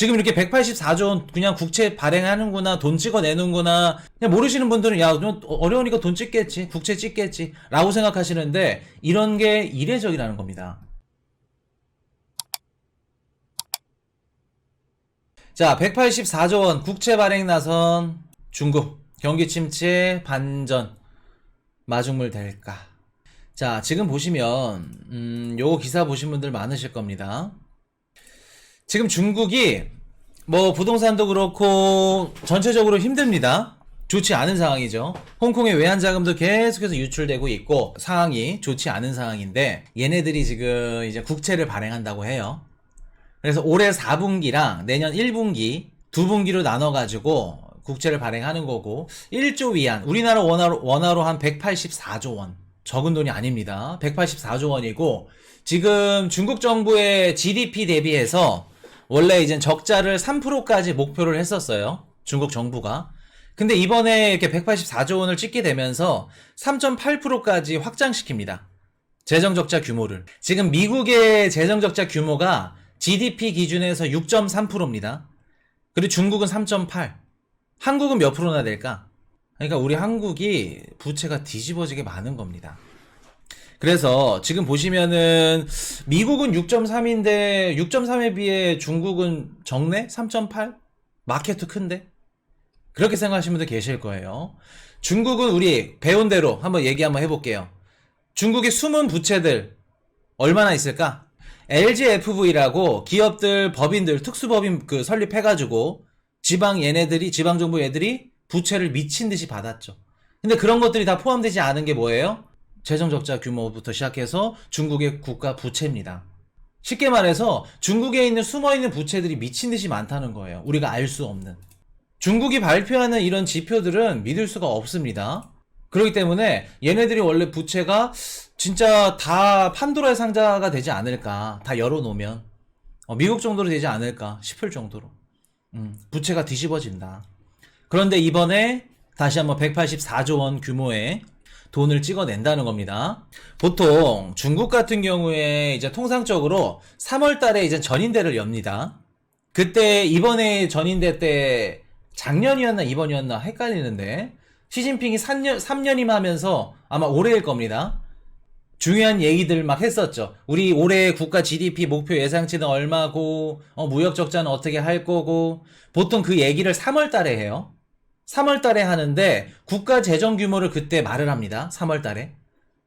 지금 이렇게 184조 원 그냥 국채 발행하는구나, 돈 찍어내는구나, 그냥 모르시는 분들은 야, 좀 어려우니까 돈 찍겠지, 국채 찍겠지, 라고 생각하시는데, 이런 게 이례적이라는 겁니다. 자, 184조 원 국채 발행 나선 중국 경기 침체 반전 마중물 될까? 자, 지금 보시면 음, 요 기사 보신 분들 많으실 겁니다. 지금 중국이 뭐 부동산도 그렇고 전체적으로 힘듭니다. 좋지 않은 상황이죠. 홍콩의 외환 자금도 계속해서 유출되고 있고 상황이 좋지 않은 상황인데 얘네들이 지금 이제 국채를 발행한다고 해요. 그래서 올해 4분기랑 내년 1분기 두 분기로 나눠 가지고 국채를 발행하는 거고 1조 위안 우리나라 원화로 원화로 한 184조 원 적은 돈이 아닙니다. 184조 원이고 지금 중국 정부의 GDP 대비해서 원래 이제 적자를 3%까지 목표를 했었어요. 중국 정부가. 근데 이번에 이렇게 184조 원을 찍게 되면서 3.8%까지 확장시킵니다. 재정 적자 규모를. 지금 미국의 재정 적자 규모가 GDP 기준에서 6.3%입니다. 그리고 중국은 3.8. 한국은 몇 프로나 될까? 그러니까 우리 한국이 부채가 뒤집어지게 많은 겁니다. 그래서 지금 보시면은 미국은 6.3인데 6.3에 비해 중국은 적네? 3.8? 마켓도 큰데? 그렇게 생각하시는 분들 계실 거예요. 중국은 우리 배운 대로 한번 얘기 한번 해볼게요. 중국의 숨은 부채들 얼마나 있을까? LGFV라고 기업들, 법인들, 특수법인 그 설립해가지고 지방 얘네들이, 지방정부 얘들이 부채를 미친 듯이 받았죠. 근데 그런 것들이 다 포함되지 않은 게 뭐예요? 재정 적자 규모부터 시작해서 중국의 국가 부채입니다. 쉽게 말해서 중국에 있는 숨어있는 부채들이 미친 듯이 많다는 거예요. 우리가 알 수 없는. 중국이 발표하는 이런 지표들은 믿을 수가 없습니다. 그렇기 때문에 얘네들이 원래 부채가 진짜 다 판도라의 상자가 되지 않을까. 다 열어놓으면. 어, 미국 정도로 되지 않을까 싶을 정도로. 음, 부채가 뒤집어진다. 그런데 이번에 다시 한번 184조 원 규모의 돈을 찍어낸다는 겁니다. 보통 중국 같은 경우에 이제 통상적으로 3월 달에 이제 전인대를 엽니다. 그때 이번에 전인대 때 작년이었나 이번이었나 헷갈리는데 시진핑이 3년, 3년임 하면서 아마 올해일 겁니다. 중요한 얘기들 막 했었죠. 우리 올해 국가 GDP 목표 예상치는 얼마고, 어, 무역 적자는 어떻게 할 거고, 보통 그 얘기를 3월 달에 해요. 3월 달에 하는데, 국가 재정 규모를 그때 말을 합니다. 3월 달에.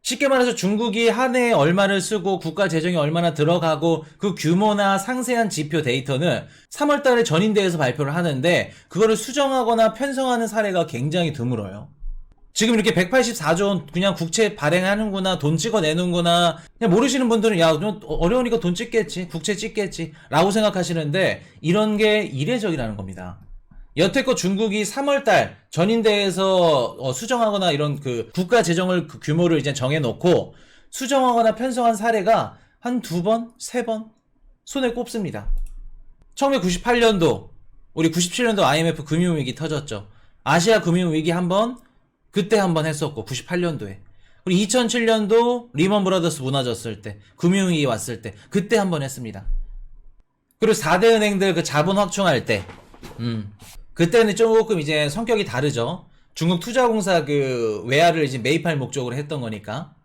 쉽게 말해서 중국이 한 해에 얼마를 쓰고 국가 재정이 얼마나 들어가고 그 규모나 상세한 지표 데이터는 3월 달에 전인대에서 발표를 하는데 그거를 수정하거나 편성하는 사례가 굉장히 드물어요. 지금 이렇게 184조 원 그냥 국채 발행하는구나, 돈 찍어내는구나, 그냥 모르시는 분들은 야, 좀 어려우니까 돈 찍겠지, 국채 찍겠지, 라고 생각하시는데 이런 게 이례적이라는 겁니다. 여태껏 중국이 3월달 전인대에서 어, 수정하거나 이런 그 국가 재정을 그 규모를 이제 정해놓고 수정하거나 편성한 사례가 한 두 번, 세 번 손에 꼽습니다. 1998년도 우리 97년도 IMF 금융위기 터졌죠. 아시아 금융위기 한 번, 그때 한 번 했었고 98년도에. 그리고 2007년도 리먼 브라더스 무너졌을 때, 금융위기 왔을 때, 그때 한 번 했습니다. 그리고 4대 은행들 그 자본 확충할 때, 음. 그때는 조금 이제 성격이 다르죠. 중국 투자공사 그 외화를 이제 매입할 목적으로 했던 거니까.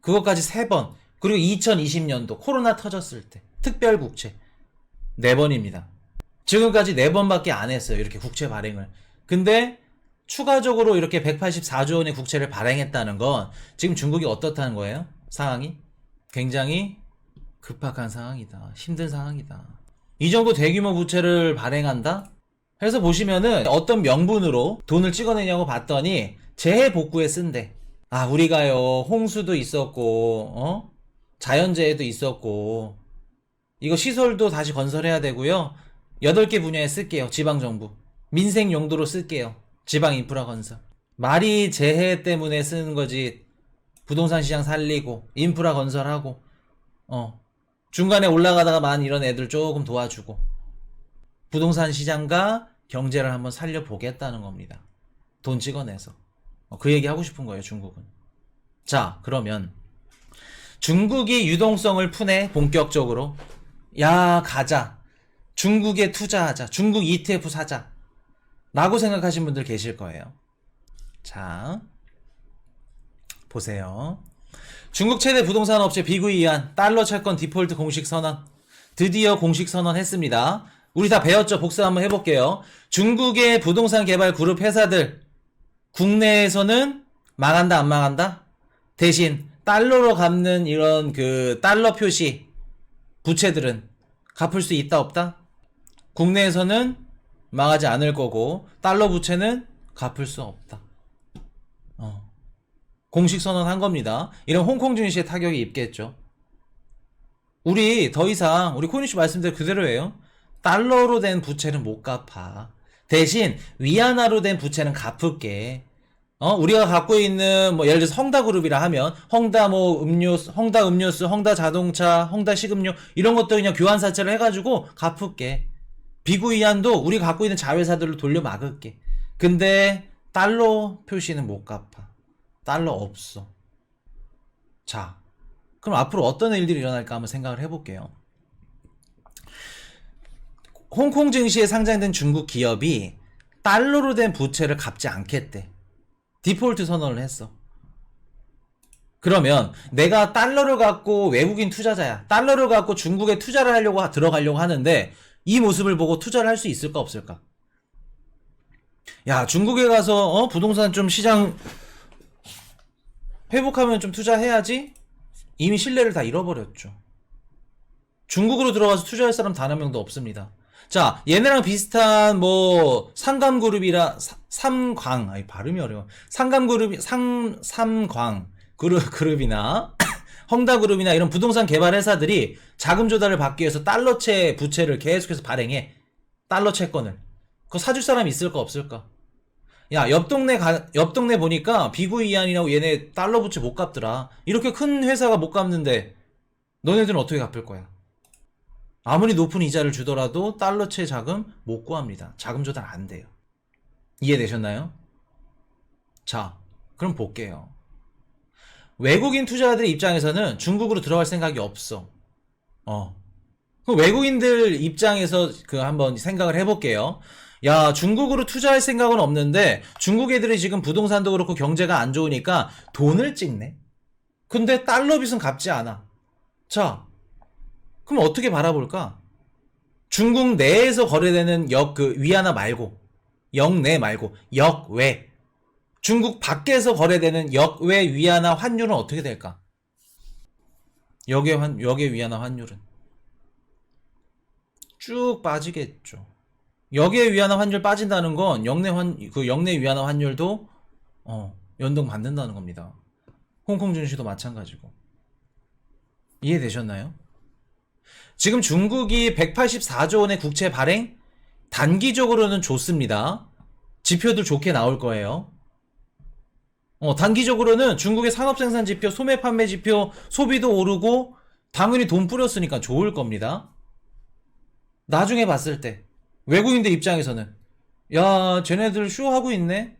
그것까지 세 번. 그리고 2020년도 코로나 터졌을 때 특별 국채 네 번입니다. 지금까지 네 번밖에 안 했어요. 이렇게 국채 발행을. 근데 추가적으로 이렇게 184조 원의 국채를 발행했다는 건 지금 중국이 어떻다는 거예요? 상황이 굉장히 급박한 상황이다. 힘든 상황이다. 이 정도 대규모 부채를 발행한다? 그래서 보시면은 어떤 명분으로 돈을 찍어내냐고 봤더니 재해 복구에 쓴대. 아, 우리가요, 홍수도 있었고, 어? 자연재해도 있었고, 이거 시설도 다시 건설해야 되고요. 8개 분야에 쓸게요, 지방정부. 민생 용도로 쓸게요. 지방 인프라 건설. 말이 재해 때문에 쓰는 거지, 부동산 시장 살리고, 인프라 건설하고, 어. 중간에 올라가다가 만 이런 애들 조금 도와주고, 부동산 시장과 경제를 한번 살려보겠다는 겁니다. 돈 찍어내서. 어, 그 얘기 하고 싶은 거예요, 중국은. 자, 그러면 중국이 유동성을 푸네, 본격적으로. 야, 가자. 중국에 투자하자. 중국 ETF 사자. 라고 생각하신 분들 계실 거예요. 자, 보세요. 중국 최대 부동산 업체 비구이안 달러 채권 디폴트 공식 선언. 드디어 공식 선언했습니다. 우리 다 배웠죠? 복습 한번 해볼게요. 중국의 부동산 개발 그룹 회사들 국내에서는 망한다 안 망한다? 대신 달러로 갚는 이런 그 달러 표시 부채들은 갚을 수 있다 없다? 국내에서는 망하지 않을 거고 달러 부채는 갚을 수 없다. 어. 공식 선언한 겁니다. 이런 홍콩 증시에 타격이 입겠죠. 우리 더 이상 우리 코니씨 말씀대로 그대로예요. 달러로 된 부채는 못 갚아. 대신 위안화로 된 부채는 갚을게. 어, 우리가 갖고 있는 뭐 예를 들어서 헝다 그룹이라 하면 헝다 뭐 음료수, 헝다 음료수, 헝다 자동차, 헝다 식음료 이런 것도 그냥 교환 사채를 해가지고 갚을게. 비구이안도 우리가 갖고 있는 자회사들로 돌려 막을게. 근데 달러 표시는 못 갚아. 달러 없어. 자, 그럼 앞으로 어떤 일들이 일어날까 한번 생각을 해볼게요. 홍콩 증시에 상장된 중국 기업이 달러로 된 부채를 갚지 않겠대. 디폴트 선언을 했어. 그러면 내가 달러를 갖고 외국인 투자자야. 달러를 갖고 중국에 투자를 하려고 하- 들어가려고 하는데 이 모습을 보고 투자를 할 수 있을까 없을까? 야, 중국에 가서 어, 부동산 좀 시장 회복하면 좀 투자해야지. 이미 신뢰를 다 잃어버렸죠. 중국으로 들어가서 투자할 사람 단 한 명도 없습니다. 자, 얘네랑 비슷한 뭐 상감 그룹이라 사- 삼광, 아니 발음이 어려워. 상감 그룹이 상 삼광 그룹 그룹이나 헝다 그룹이나 이런 부동산 개발 회사들이 자금 조달을 받기 위해서 달러채 부채를 계속해서 발행해. 달러 채권을. 그거 사줄 사람 있을까 없을까? 야, 옆 동네 가, 옆 동네 보니까 비구 이안이라고 얘네 달러 부채 못 갚더라. 이렇게 큰 회사가 못 갚는데 너네들은 어떻게 갚을 거야? 아무리 높은 이자를 주더라도 달러채 자금 못 구합니다. 자금 조달 안 돼요. 이해되셨나요? 자, 그럼 볼게요. 외국인 투자자들 입장에서는 중국으로 들어갈 생각이 없어. 어. 그럼 외국인들 입장에서 그 한번 생각을 해볼게요. 야, 중국으로 투자할 생각은 없는데 중국 애들이 지금 부동산도 그렇고 경제가 안 좋으니까 돈을 찍네. 근데 달러 빚은 갚지 않아. 자, 그럼 어떻게 바라볼까? 중국 내에서 거래되는 역 그 위안화 말고 역내 말고 역외 중국 밖에서 거래되는 역외 위안화 환율은 어떻게 될까? 역의 환 역의 위안화 환율은 쭉 빠지겠죠. 역의 위안화 환율 빠진다는 건 역내 환 그 역내 위안화 환율도 어, 연동 받는다는 겁니다. 홍콩 증시도 마찬가지고. 이해되셨나요? 지금 중국이 184조 원의 국채 발행 단기적으로는 좋습니다. 지표도 좋게 나올 거예요. 어, 단기적으로는 중국의 산업 생산 지표, 소매 판매 지표, 소비도 오르고 당연히 돈 뿌렸으니까 좋을 겁니다. 나중에 봤을 때 외국인들 입장에서는 야, 쟤네들 쇼하고 있네.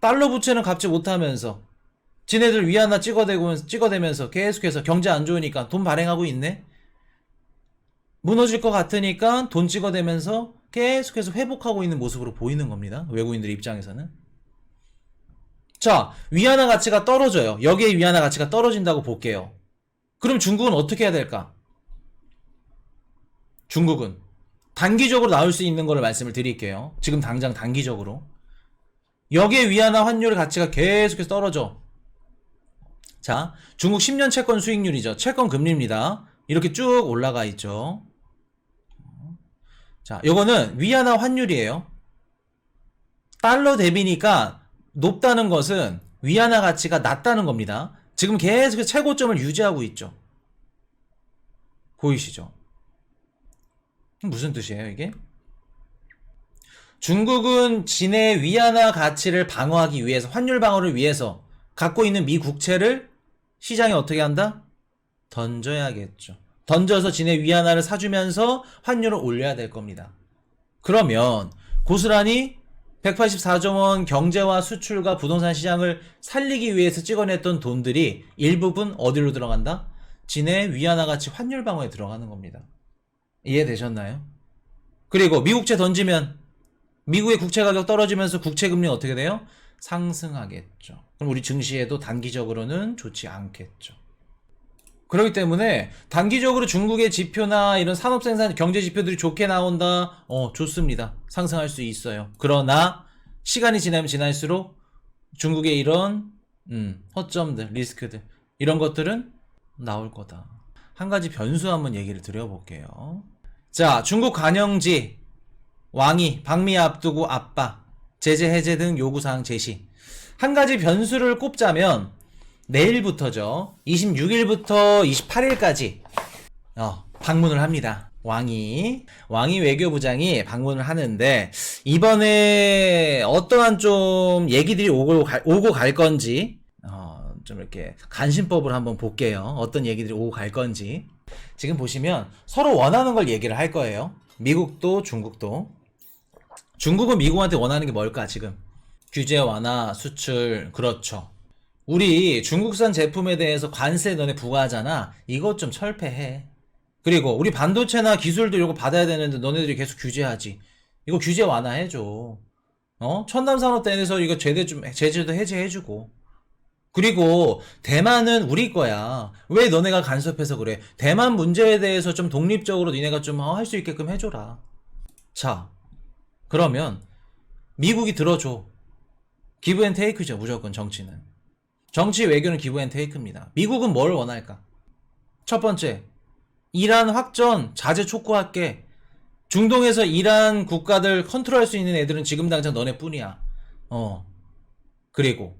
달러 부채는 갚지 못하면서 지네들 위안화 찍어대고 찍어대면서 계속해서 경제 안 좋으니까 돈 발행하고 있네. 무너질 것 같으니까 돈 찍어대면서 계속해서 회복하고 있는 모습으로 보이는 겁니다. 외국인들 입장에서는. 자, 위안화 가치가 떨어져요. 여기에 위안화 가치가 떨어진다고 볼게요. 그럼 중국은 어떻게 해야 될까? 중국은 단기적으로 나올 수 있는 거를 말씀을 드릴게요. 지금 당장 단기적으로. 여기에 위안화 환율 가치가 계속해서 떨어져. 자, 중국 10년 채권 수익률이죠. 채권 금리입니다. 이렇게 쭉 올라가 있죠. 자, 요거는 위안화 환율이에요. 달러 대비니까 높다는 것은 위안화 가치가 낮다는 겁니다. 지금 계속해서 최고점을 유지하고 있죠. 보이시죠? 무슨 뜻이에요, 이게? 중국은 진의 위안화 가치를 방어하기 위해서, 환율 방어를 위해서 갖고 있는 미 국채를 시장에 어떻게 한다? 던져야겠죠. 던져서 진의 위안화를 사주면서 환율을 올려야 될 겁니다. 그러면 고스란히 184조 원 경제와 수출과 부동산 시장을 살리기 위해서 찍어냈던 돈들이 일부분 어디로 들어간다? 진의 위안화 가치 환율 방어에 들어가는 겁니다. 이해되셨나요? 그리고 미국채 던지면 미국의 국채 가격 떨어지면서 국채 금리 어떻게 돼요? 상승하겠죠. 그럼 우리 증시에도 단기적으로는 좋지 않겠죠. 그렇기 때문에 단기적으로 중국의 지표나 이런 산업 생산 경제 지표들이 좋게 나온다. 어, 좋습니다. 상승할 수 있어요. 그러나 시간이 지나면 지날수록 중국의 이런 음, 허점들, 리스크들 이런 것들은 나올 거다. 한 가지 변수 한번 얘기를 드려볼게요. 자, 중국 관영지 왕이 방미 앞두고 압박, 제재 해제 등 요구사항 제시. 한 가지 변수를 꼽자면 내일부터죠. 26일부터 28일까지 어, 방문을 합니다. 왕이 왕이 외교부장이 방문을 하는데 이번에 어떠한 좀 얘기들이 오고 갈, 오고 갈 건지 어, 좀 이렇게 간신법을 한번 볼게요. 어떤 얘기들이 오고 갈 건지 지금 보시면 서로 원하는 걸 얘기를 할 거예요. 미국도 중국도 중국은 미국한테 원하는 게 뭘까 지금 규제 완화 수출 그렇죠. 우리 중국산 제품에 대해서 관세 너네 부과하잖아. 이것 좀 철폐해. 그리고 우리 반도체나 기술도 이거 받아야 되는데 너네들이 계속 규제하지. 이거 규제 완화해줘. 어? 첨단산업단에서 이거 제재 좀, 제재도 해제해주고. 그리고 대만은 우리 거야. 왜 너네가 간섭해서 그래? 대만 문제에 대해서 좀 독립적으로 니네가 좀 할 수 있게끔 해줘라. 자, 그러면 미국이 들어줘. 기브 앤 테이크죠, 무조건 정치는. 정치 외교는 기브 앤 테이크입니다. 미국은 뭘 원할까? 첫 번째, 이란 확전 자제 촉구할게. 중동에서 이란 국가들 컨트롤할 수 있는 애들은 지금 당장 너네뿐이야. 어. 그리고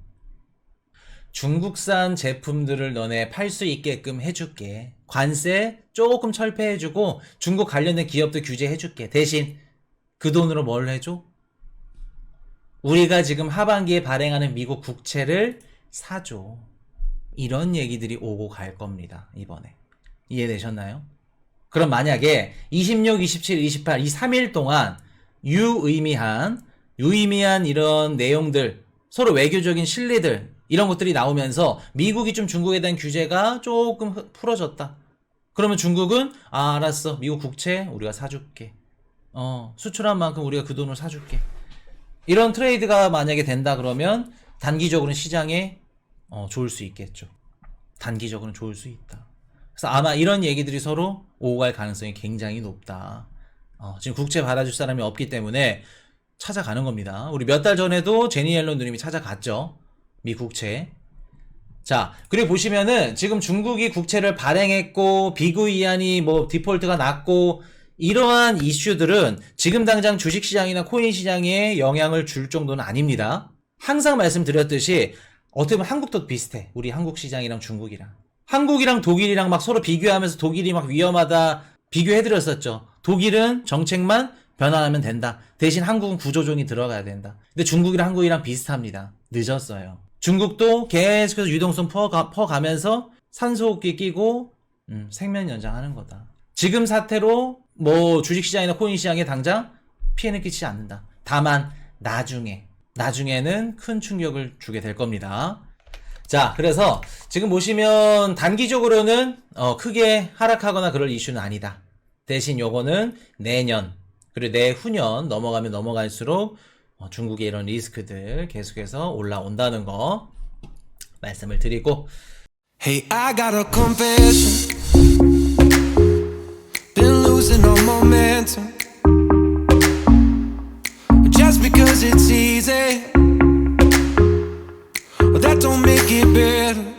중국산 제품들을 너네 팔 수 있게끔 해줄게. 관세 조금 철폐해주고 중국 관련된 기업도 규제해줄게. 대신 그 돈으로 뭘 해줘? 우리가 지금 하반기에 발행하는 미국 국채를 사줘. 이런 얘기들이 오고 갈 겁니다. 이번에. 이해되셨나요? 그럼 만약에 26, 27, 28, 이 3일 동안 유의미한, 유의미한 이런 내용들, 서로 외교적인 실리들, 이런 것들이 나오면서 미국이 좀 중국에 대한 규제가 조금 흐- 풀어졌다. 그러면 중국은, 아, 알았어. 미국 국채 우리가 사줄게. 어, 수출한 만큼 우리가 그 돈을 사줄게. 이런 트레이드가 만약에 된다 그러면 단기적으로는 시장에 어, 좋을 수 있겠죠. 단기적으로는 좋을 수 있다. 그래서 아마 이런 얘기들이 서로 오고 갈 가능성이 굉장히 높다. 어, 지금 국채 받아줄 사람이 없기 때문에 찾아가는 겁니다. 우리 몇 달 전에도 제니 옐런 누님이 찾아갔죠. 미 국채. 자, 그리고 보시면은 지금 중국이 국채를 발행했고 비구 이한이 뭐 디폴트가 났고 이러한 이슈들은 지금 당장 주식시장이나 코인 시장에 영향을 줄 정도는 아닙니다. 항상 말씀드렸듯이 어떻게 보면 한국도 비슷해. 우리 한국 시장이랑 중국이랑. 한국이랑 독일이랑 막 서로 비교하면서 독일이 막 위험하다 비교해드렸었죠. 독일은 정책만 변환하면 된다. 대신 한국은 구조조정이 들어가야 된다. 근데 중국이랑 한국이랑 비슷합니다. 늦었어요. 중국도 계속해서 유동성 퍼가, 퍼가면서 산소호흡기 끼고 음, 생명 연장하는 거다. 지금 사태로 뭐 주식시장이나 코인시장에 당장 피해는 끼치지 않는다. 다만 나중에 나중에는 큰 충격을 주게 될 겁니다. 자, 그래서 지금 보시면 단기적으로는 어, 크게 하락하거나 그럴 이슈는 아니다. 대신 요거는 내년 그리고 내후년 넘어가면 넘어갈수록 어, 중국의 이런 리스크들 계속해서 올라온다는 거 말씀을 드리고 Hey, I got a confession. Been losing all momentum. Just because it's easy, that don't make it better.